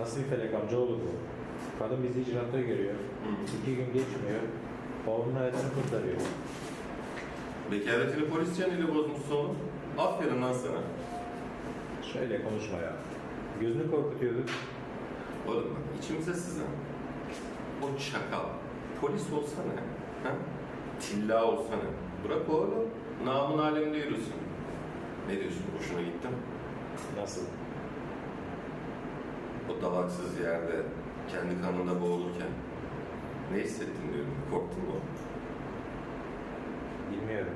Nasıl bir felek amcaoğlu bu? Kadın bizi icraata görüyor. İki gün geçmiyor. Babamın hayatını kurtarıyor. Bekaretini polis canıyla bozmuşsun. Aferin lan sana. Şöyle konuşma ya. Gözünü korkutuyorduk. Oğlum bak içimize sızan o çakal polis olsana ha? Tilla olsana. Bırak oğlum. Namın alemde yürüsün. Ne diyorsun? Hoşuna gittim. Nasıl? O dalaksız yerde kendi kanında boğulurken ne hissettin diyorum. Korktun mu? Bilmiyorum.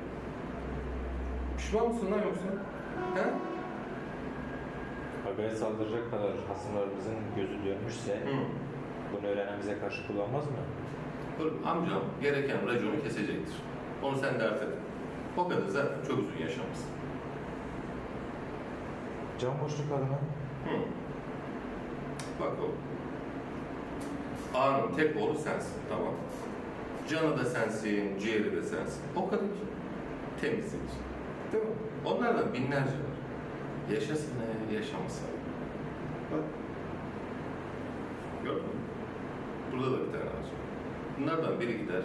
Pişman mısın lan yoksa? He? Habere saldıracak kadar hasımlarımızın gözü dönmüşse Hı. bunu öğrenen bize karşı kullanmaz mı? Oğlum amcam gereken raconu kesecektir. Onu sen dert etme. O kadar zaten çok uzun yaşamışsın. Can boşluk adına. Hı. Bak oğlum. Ağanın tek oğlu sensin, tamam? Canı da sensin, ciğeri de sensin. O kadar. Temizlik. Değil mi? Onlardan binlerce var. Yaşasın ne, yaşamasın. Bak. Gördün mü? Burada da bir tane var. Bunlardan biri gider,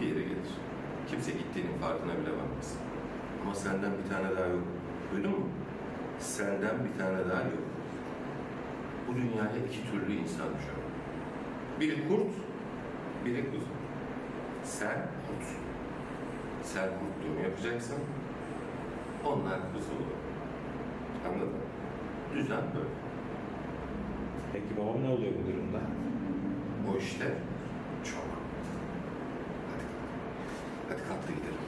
bir yere gelir. Kimse gittiğinin farkına bile varmaz. Ama senden bir tane daha yok. Duydun mu? Senden bir tane daha yok. Bu dünyaya iki türlü insan düşer. Biri kurt, biri kuzu. Sen kurt. Sen kurtluğunu yapacaksın. Onlar kuzu olur. Anladın mı? Düzen böyle. Peki babam ne oluyor bu durumda? O işte çok. Hadi. Hadi kalk da gidelim.